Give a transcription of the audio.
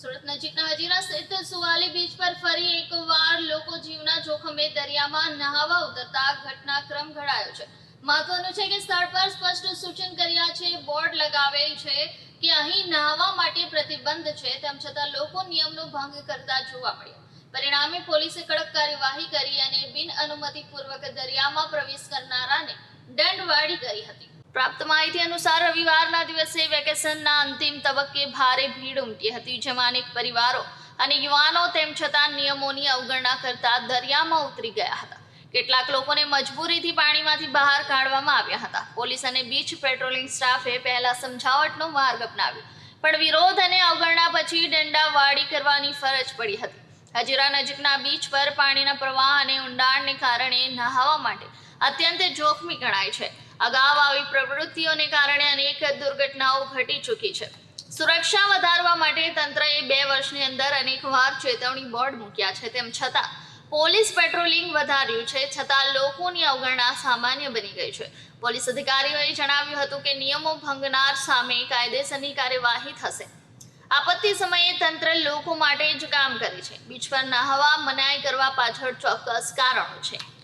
સુરત નજીકના હજીરા સ્થિત સુવાલી બીચ પર ફરી એકવાર લોકો જીવના જોખમે દરિયામાં નહાવા ઉતરતા ઘટનાક્રમ ઘડાયો છે. મહત્વનું છે કે સ્થળ પર સ્પષ્ટ સૂચન કર્યા છે, બોર્ડ લગાવેલ છે કે અહીં નહાવા માટે પ્રતિબંધ છે, તેમ છતાં લોકો નિયમનો ભંગ કરતા જોવા મળ્યા. પરિણામે પોલીસે કડક કાર્યવાહી કરી અને બિન અનુમતિપૂર્વક દરિયામાં પ્રવેશ કરનારાને દંડવાળી કરી હતી. પ્રાપ્ત માહિતી અનુસાર રવિવારના દિવસે વેકેશનના અંતિમ તબક્કે ભારે ભીડ ઉમટી હતી, જેમાં અનેક પરિવારો અને યુવાનો તેમ છતાં નિયમોની અવગણના કરતા દરિયામાં ઉતરી ગયા હતા. કેટલાક લોકોને મજબૂરીથી પાણીમાંથી બહાર કાઢવામાં આવ્યા હતા. પોલીસ અને બીચ પેટ્રોલિંગ સ્ટાફે પહેલા સમજાવટનો માર્ગ અપનાવ્યો, પણ વિરોધ અને અવગણના પછી દંડાવાળી કરવાની ફરજ પડી હતી. હજીરા નજીકના બીચ પર પાણીના પ્રવાહ અને ઊંડાણને કારણે નહાવા માટે અત્યંત જોખમી ગણાય છે. અગાઉ આવી પ્રવૃત્તિઓને કારણે અનેક દુર્ઘટનાઓ ઘટી ચૂકી છે. સુરક્ષા વધારવા માટે તંત્રએ બે વર્ષની અંદર અનેકવાર ચેતવણી બોર્ડ મૂક્યા છે. તેમ છતાં, પોલીસ પેટ્રોલિંગ વધાર્યું છે, છતાં લોકોની અવગણના સામાન્ય બની ગઈ છે. પોલીસ અધિકારીઓએ જણાવ્યું હતું કે નિયમો ભંગનાર સામે કાયદેસરની કાર્યવાહી થશે. આપત્તિ સમયે તંત્ર લોકો માટે જ કામ કરે છે. બીચ પર નહાવા મનાઈ કરવા પાછળ ચોક્કસ કારણો છે.